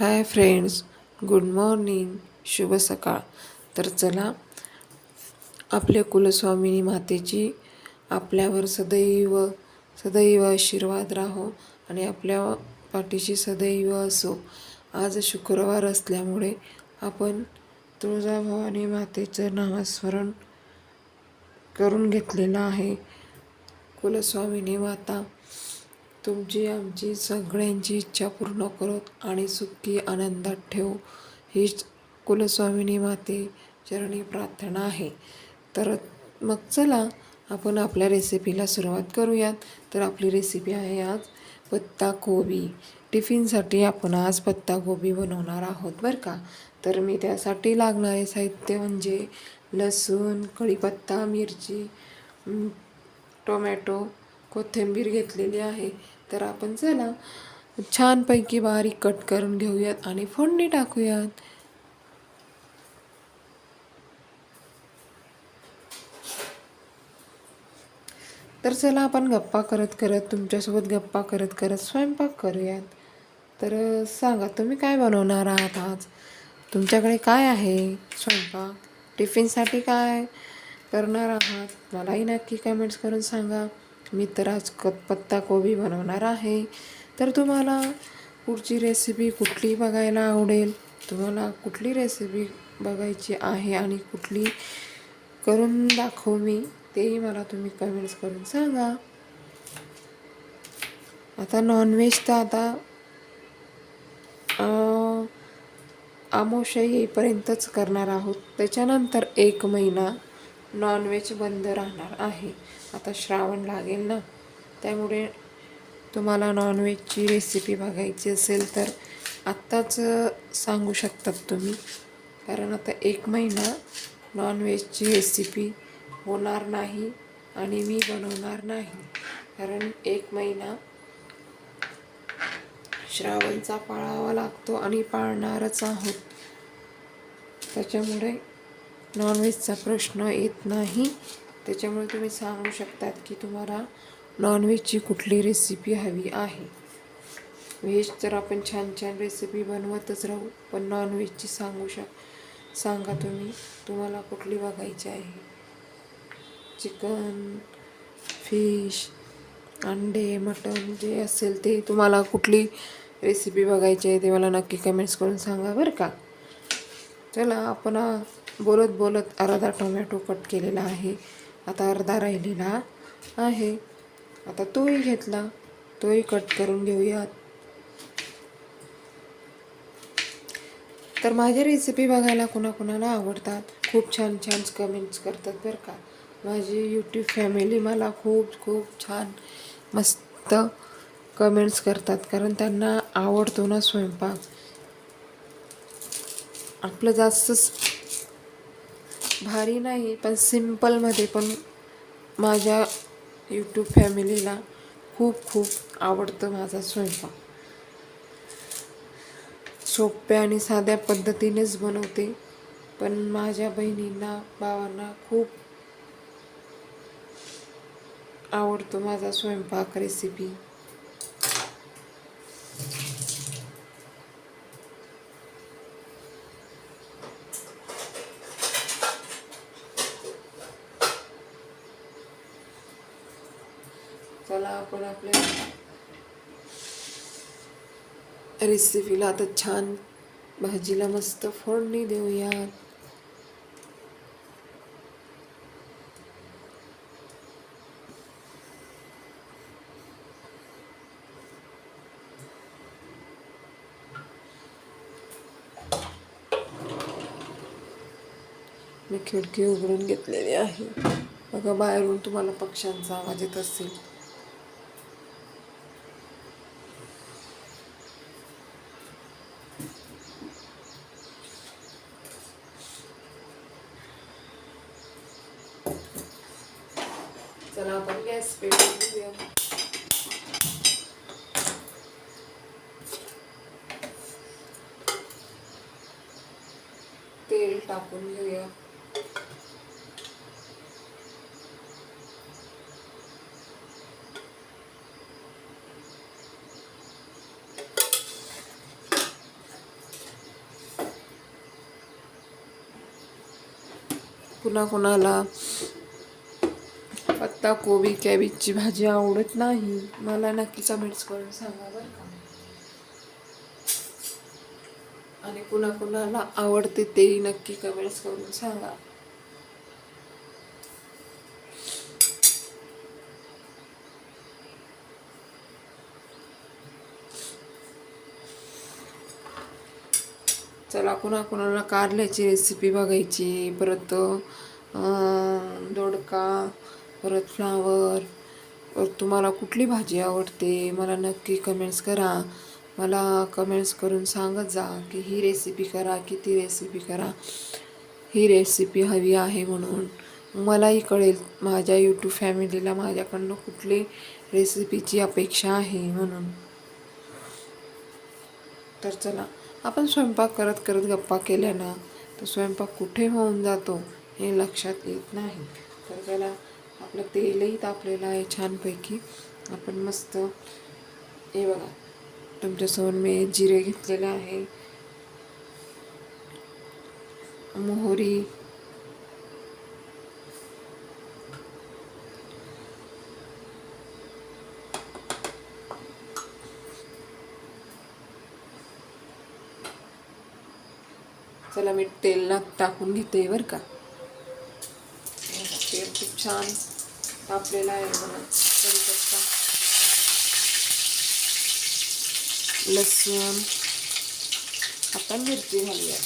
Hi friends good morning शुभ सकाळ. तर चला आपल्या कुलस्वामिनी मातेची आपल्यावर सदैव सदैव आशीर्वाद राहो आणि आपल्या पाठीशी सदैव असो. आज शुक्रवार असल्यामुळे आपण तुळजाभवानी मातेचं नामस्मरण करून घेतलेलं आहे. कुलस्वामिनी माता तुमची आमची सगळ्यांची इच्छा पूर्ण करत आणि सुखी आनंदात ठेव. हीच कुलस्वामिनी माते चरणी प्रार्थना आहे. तर मग चला आपण आपल्या रेसिपीला सुरुवात करूयात. तर आपली रेसिपी आहे आज पत्ता कोबी. टिफिनसाठी आपण आज पत्ताकोबी बनवणार आहोत बरं का? तर मी त्यासाठी लागणारे साहित्य म्हणजे लसूण कढीपत्ता मिरची टोमॅटो कोथिंबीर घेतलेली आहे. तर आपण चला छानपैकी बारीक कट करून घेऊयात आणि फोडणी टाकूयात. तर चला आपण गप्पा करत करत तुमच्यासोबत गप्पा करत करत स्वयंपाक करूयात. तर सांगा तुम्ही काय बनवणार आहात आज? तुमच्याकडे काय आहे? स्वयंपाक? टिफिनसाठी काय करणार आहात? मलाही नक्की कमेंट्स करून सांगा. मी तर आज क पत्ताकोबी बनवणार आहे. तर तुम्हाला पुढची रेसिपी कुठली बघायला आवडेल? तुम्हाला कुठली रेसिपी बघायची आहे आणि कुठली करून दाखवू मी तेही मला तुम्ही कमेंट्स करून सांगा. आता नॉनव्हेज तर आता आमोशा येईपर्यंतच करणार आहोत. त्याच्यानंतर एक महिना नॉनव्हेज बंद राहणार आहे. आता श्रावण लागेल ना त्यामुळे तुम्हाला नॉनव्हेजची रेसिपी बघायची असेल तर आत्ताच सांगू शकतात तुम्ही. कारण आता एक महिना नॉनव्हेजची रेसिपी होणार नाही आणि मी बनवणार नाही. कारण एक महिना श्रावणचा पाळावा लागतो आणि पाळणारच आहोत. त्याच्यामुळे नॉनव्हेजचा प्रश्न येत नाही. त्याच्यामुळे तुम्ही सांगू शकतात की तुम्हाला नॉनव्हेजची कुठली रेसिपी हवी आहे. व्हेज तर आपण छान छान रेसिपी बनवतच राहू पण नॉनव्हेजची सांगू शक सांगा तुम्ही तुम्हाला कुठली बघायची आहे? चिकन फिश अंडे मटन जे असेल ते तुम्हाला कुठली रेसिपी बघायची आहे ते मला नक्की कमेंट्स करून सांगा बरं का? चला आपण बोलत बोलत अर्धा टोमॅटो कट केलेला आहे. आता अर्धा राहिलेला आहे. आता तोही घेतला. तोही कट करून घेऊयात. तर माझी रेसिपी बघायला कुणाकुणाला आवडतात? खूप छान छान कमेंट्स करतात बरं का. माझी यूट्यूब फॅमिली मला खूप खूप छान मस्त कमेंट्स करतात. कारण त्यांना आवडतो ना स्वयंपाक. आपलं जास्त भारी नाही पण सिम्पलमध्ये पण माझ्या यूट्यूब फॅमिलीला खूप खूप आवडतं माझा स्वयंपाक. सोप्या आणि साध्या पद्धतीनेच बनवते पण माझ्या बहिणींना भावांना खूप आवडतो माझा स्वयंपाक रेसिपी चला आपण आपल्या रेसिपीला आता छान भाजीला मस्त फोडणी देऊया मी खिडकी उघडून घेतलेली आहे. बघा बाहेरून तुम्हाला पक्ष्यांचा आवाज येत असेल. चला आपण गॅस पेटवून घेऊया. तेल टाकून घेऊया. कुणाकुणाला पत्ता कोबी कॅबेजची भाजी आवडत नाही. मला नक्की कमेंट्स करून सांगा बरं का. आणि कुणाकुणाला आवडते तेही नक्की कमेंट्स करून सांगा. चला कुणा कुणाला कारल्याची रेसिपी बघायची. परत दोडका परत फ्लावर परत तुम्हाला कुठली भाजी आवडते मला नक्की कमेंट्स करा. मला कमेंट्स करून सांगत जा की ही रेसिपी करा की ती रेसिपी करा. ही रेसिपी हवी आहे म्हणून. मलाही कळेल माझ्या यूट्यूब फॅमिलीला माझ्याकडनं कुठली रेसिपीची अपेक्षा आहे म्हणून. तर चला आपण स्वयंपाक करत करत गप्पा केल्या ना तर स्वयंपाक कुठे होऊन जातो हे लक्षात येत नाही. तर त्याला आपलं तेलही तापलेलं आहे छानपैकी. आपण मस्त हे बघा तुमच्यासमोर मी जिरे घेतलेले आहे. मोहरी चला मी तेल ना टाकून घेते बरं का? तेल खूप छान तापलेलं आहे बघा कढीपत्ता. लसूण. आता मिरची घालूया.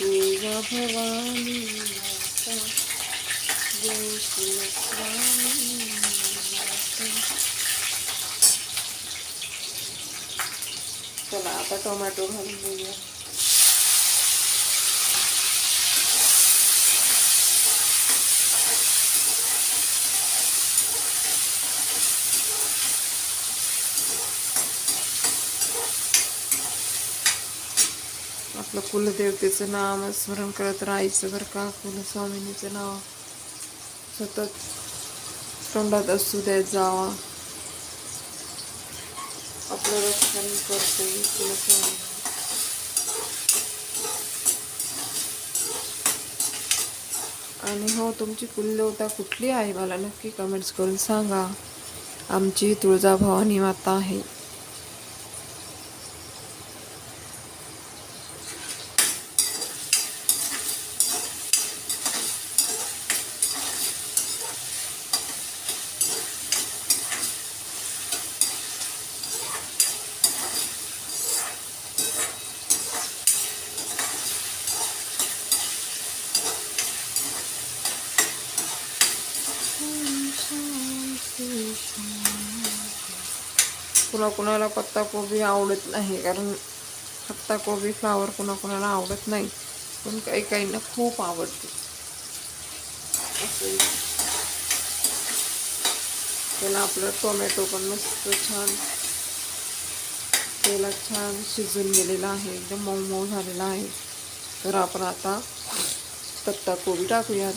जय तुळजा भवानी माता जय कुलस्वामी माता चला आता टोमॅटो घालून घेऊया आपलं कुलदेवतेचं नाम स्मरण करत राहायचं बरं का. कुलस्वामिनीचं नाव सतत तोंडात असू द्या जावा. आपलं रक्षण करते कुलस्वामी आणि हो तुमची कुलदेवता कुठली आहे? मला नक्की कमेंट्स करून सांगा. आमची तुळजाभवानी माता आहे. कुणाकुणाला पत्ताकोबी आवडत नाही कारण पत्ताकोबी फ्लावर कुणाकुणाला आवडत नाही पण काही काहींना खूप आवडते. त्याला आपलं टोमॅटो पण मस्त छान त्याला छान शिजून गेलेला आहे एकदम मऊ मऊ झालेला आहे. तर आपण आता पत्ताकोबी टाकूयात.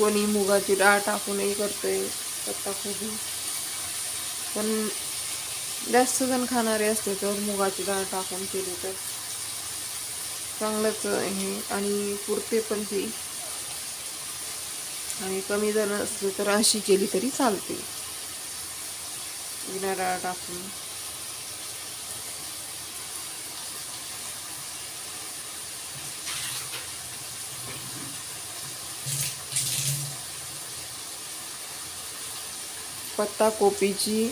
कोणी मुगाची डाळ टाकूनही करतंय. पत्ताकोबी पण जास्त जण खाणारे असते तर मुगाची डाळ टाकून केली तर चांगलंच हे आणि पुरते पण ती. आणि कमी जण असले तर अशी केली तरी चालते. बिना डाळ टाकून. पत्ता कोबीची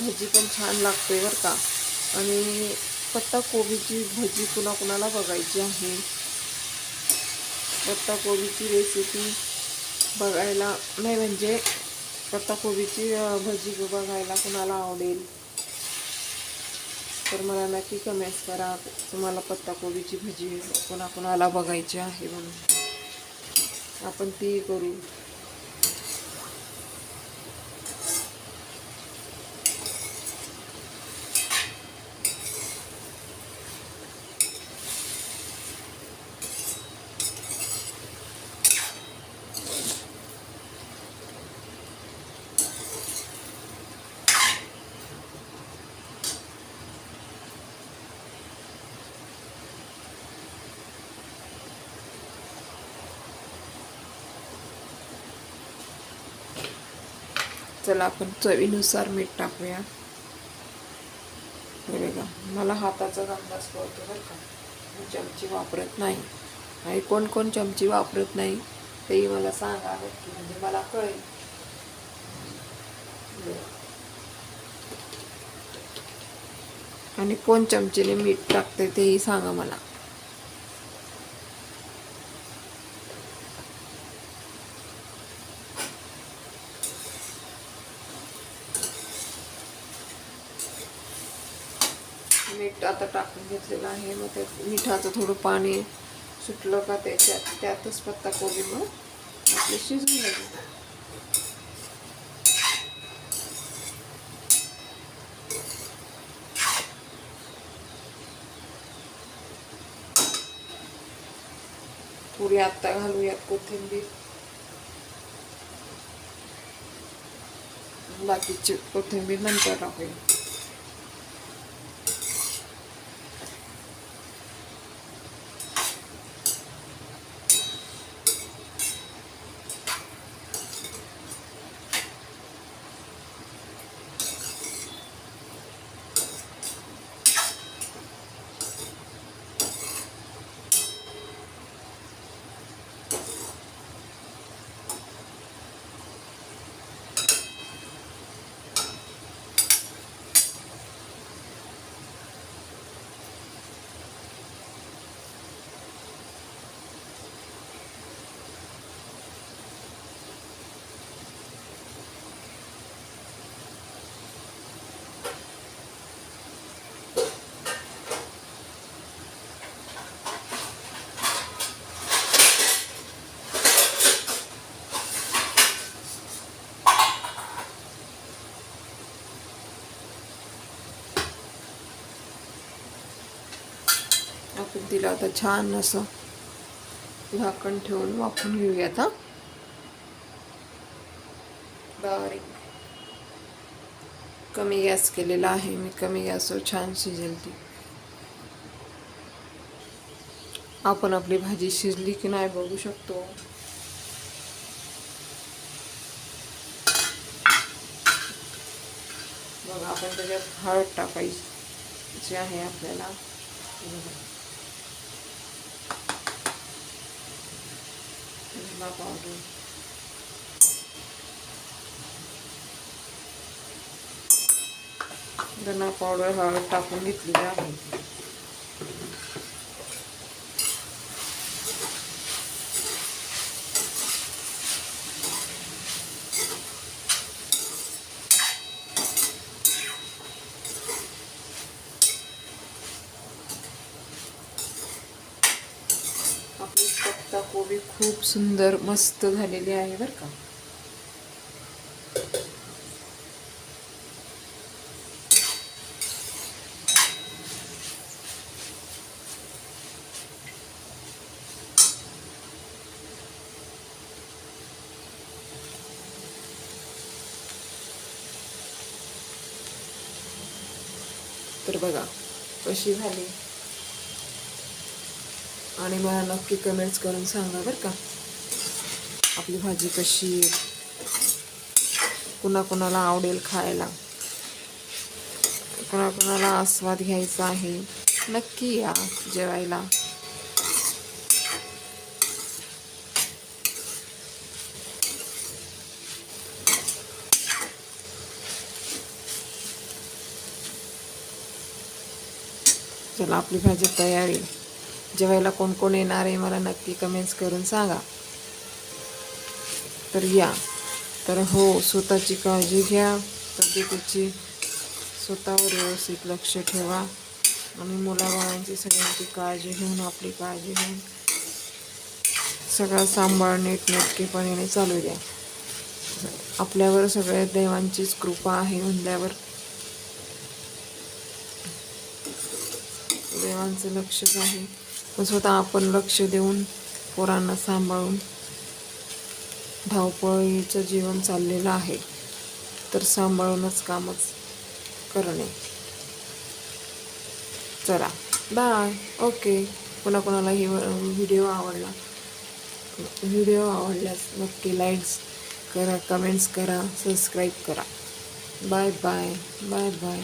भजी पण छान लागते बरं का. आणि पत्ता कोबीची भजी कुणा कुणाला बघायची आहे. पत्ता कोबीची रेसिपी बघायला नाही म्हणजे पत्ता कोबीची भजी बघायला कुणाला आवडेल? तर मला नक्की कमेंट्स करा. तुम्हाला पत्ताकोबीची भजी कोणाकोणाला बघायची आहे म्हणून. आपण ती करू. चला आपण चवीनुसार मीठ टाकूया. हे बघा मला हाताचा अंदाज कळतो बरं का. मी चमची वापरत नाही. आणि कोण कोण चमची वापरत नाही तेही मला सांगा नक्की म्हणजे मला कळेल. आणि कोण चमचीने मीठ टाकते तेही सांगा मला. मीठ आता टाकून घेतलेलं आहे. मग त्या मिठाचं थोडं पाणी सुटलं का त्याच्यात त्यातच पत्ता कोबी मग आपले शिजून लागेल पुरी आत्ता घालूयात कोथिंबीर. बाकीची कोथिंबीर नंतर टाकूया. आपण तिला आता छान असं झाकण ठेवून वाफून घेऊयात हा बारीक कमी गॅस केलेला आहे मी कमी गॅसवर छान शिजेल ती आपण आपली भाजी शिजली की नाही बघू शकतो? बघा आपण त्याच्यात हळद टाकायची आहे आपल्याला हे पावडर धना पावडर हळद टाकून घेतलेली आहे आपली पत्ता कोबी खूप सुंदर मस्त झालेली आहे बरं का. तर बघा कशी झाली? आणि मला नक्की कमेंट्स करून सांगा बरं का. आपली भाजी कशी कुणाकुणाला आवडेल खायला? कुणाकुणाला आस्वाद घ्यायचा आहे? नक्की या जेवायला. चला आपली भाजी तयार आहे. जेवायला कोण कोण येणार आहे मला नक्की कमेंट्स करून सांगा. तर या. तर हो स्वतःची काळजी घ्या. तब्येतीची स्वतःवर व्यवस्थित लक्ष ठेवा. आणि मुलाबाळांची सगळ्यांची काळजी घेऊन आपली काळजी घेऊन सगळं सांभाळ नीटनेटकेपणाने चालू द्या. आपल्यावर सगळ्या देवांचीच कृपा आहे म्हणल्यावर देवांचं लक्षच आहे. पण स्वतः आपण लक्ष देऊन पोरांना सांभाळून धावपळीचं जीवन चाललेलं आहे. तर सांभाळूनच कामच करणे. चला बाय ओके कोणा कोणाला ही व्हिडिओ आवडला? व्हिडिओ आवडल्यास नक्की लाईक्स करा कमेंट्स करा सबस्क्राईब करा. Bye bye bye bye